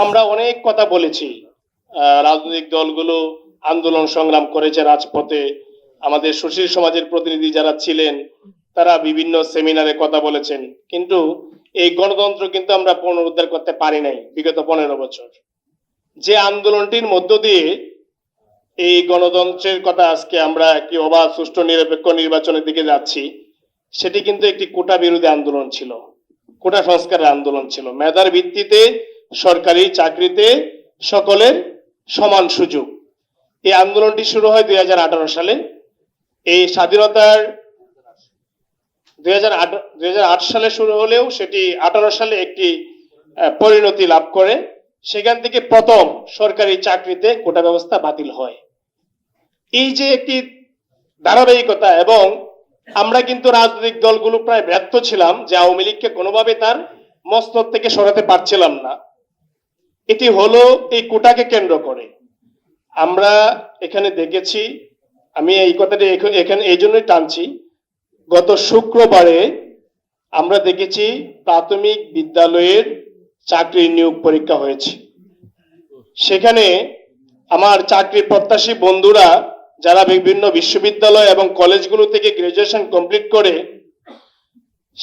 আমরা অনেক কথা বলেছি। রাজনৈতিক দলগুলো আন্দোলন সংগ্রাম করেছে রাজপথে। আমাদের সুশীল সমাজের প্রতিনিধি যারা ছিলেন, তারা বিভিন্ন সেমিনারে কথা বলেছেন। কিন্তু এই গণতন্ত্র কিন্তু আমরা পুনরুদ্ধার করতে পারি নাই বিগত পনেরো বছর। যে আন্দোলনটির মধ্য দিয়ে এই গণতন্ত্রের কথা আজকে আমরা একটি অবাধ, সুষ্ঠু, নিরপেক্ষ নির্বাচনের দিকে যাচ্ছি, সেটি কিন্তু একটি কোটা বিরোধী আন্দোলন ছিল। কোটা সংস্কারের আন্দোলন ছিল। মেধার ভিত্তিতে সরকারি চাকরিতে সকলের সমান সুযোগ। এই আন্দোলনটি শুরু হয় দুই হাজার আঠারো সালে। এই স্বাধীনতার দুই হাজার আট সালে শুরু হলেও সেটি আঠারো সালে একটি পরিণতি লাভ করে। সেখান থেকে প্রথম সরকারি চাকরিতে কোটা ব্যবস্থা বাতিল হয়। এই যে একটি ধারাবাহিকতা এবং আমরা কিন্তু রাজনৈতিক দলগুলো প্রায় ব্যর্থ ছিলাম যে আওয়ামী লীগকে কোনোভাবে তার মস্তক থেকে সরাতে পারছিলাম না। এটি হলো, এই কোটাকে কেন্দ্র করে। আমরা এখানে দেখেছি, আমি এই কথাটি এখানে, এই জন্যই টানছি, গত শুক্রবারে আমরা দেখেছি প্রাথমিক বিদ্যালয়ের চাকরি নিয়োগ পরীক্ষা হয়েছে। সেখানে আমার চাকরি প্রত্যাশী বন্ধুরা, যারা বিভিন্ন বিশ্ববিদ্যালয় এবং কলেজগুলো থেকে গ্রাজুয়েশন কমপ্লিট করে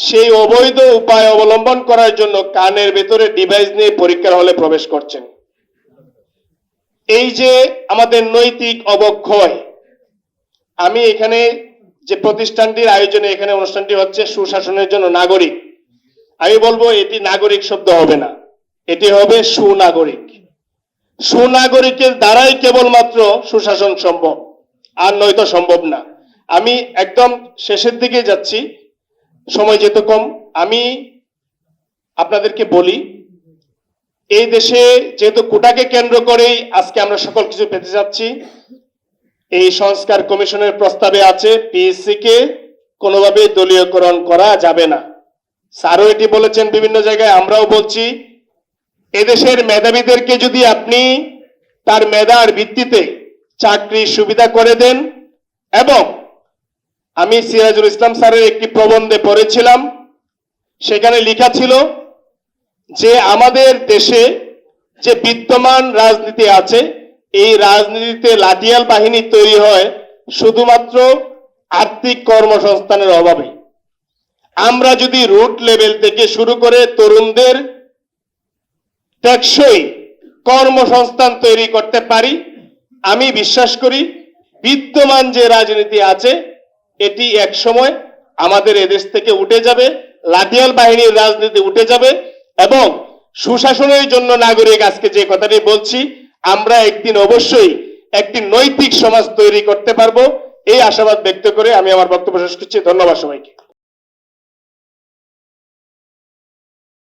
সেই অবৈধ উপায় অবলম্বন করার জন্য কানের ভেতরে ডিভাইস নিয়ে পরীক্ষার হলে প্রবেশ করছেন। এই যে আমাদের নৈতিক অবক্ষয়, আমি এখানে যে প্রতিষ্ঠানটির আয়োজনে এখানে অনুষ্ঠানটি হচ্ছে সুশাসনের জন্য নাগরিক। আমি বলব এটি নাগরিক শব্দ হবে না, এটি হবে সুনাগরিক। সুনাগরিকের দ্বারাই কেবলমাত্র সুশাসন সম্ভব, আর নয়তো সম্ভব না। আমি একদম শেষের দিকে যাচ্ছি। সময় যেত কম, আমি আপনাদেরকে বলি, এই দেশে যেহেতু কোটাকে কেন্দ্র করেই আজকে আমরা সকল কিছু পেতে যাচ্ছি, এই সংস্কার কমিশনের প্রস্তাবে আছে পিএসসি কে কোনোভাবে দলীয়করণ করা যাবে না। স্যারও এটি বলেছেন বিভিন্ন জায়গায়, আমরাও বলছি, এদেশের মেধাবীদেরকে যদি আপনি তার মেধার ভিত্তিতে চাকরির সুবিধা করে দেন এবং আমি সিরাজুল ইসলাম স্যারের একটি প্রবন্ধে পড়েছিলাম। সেখানে লেখা ছিল যে আমাদের দেশে যে বিদ্যমান রাজনীতি আছে, এই রাজনীতিতে লাঠিয়াল বাহিনী তৈরি হয় শুধুমাত্র আর্থিক কর্মসংস্থানের অভাবে। আমরা যদি রুট লেভেল থেকে শুরু করে তরুণদের টেকসই কর্মসংস্থান তৈরি করতে পারি, আমি বিশ্বাস করি বিদ্যমান যে রাজনীতি আছে এটি এক সময় আমাদের এদেশ থেকে উঠে যাবে, লাঠিয়াল বাহিনীর রাজনীতি উঠে যাবে এবং সুশাসনের জন্য নাগরিক, আজকে যে কথাটি বলছি, আমরা একদিন অবশ্যই একটি নৈতিক সমাজ তৈরি করতে পারব। এই আশাবাদ ব্যক্ত করে আমি আমার বক্তব্য শেষ করছি। ধন্যবাদ সবাইকে।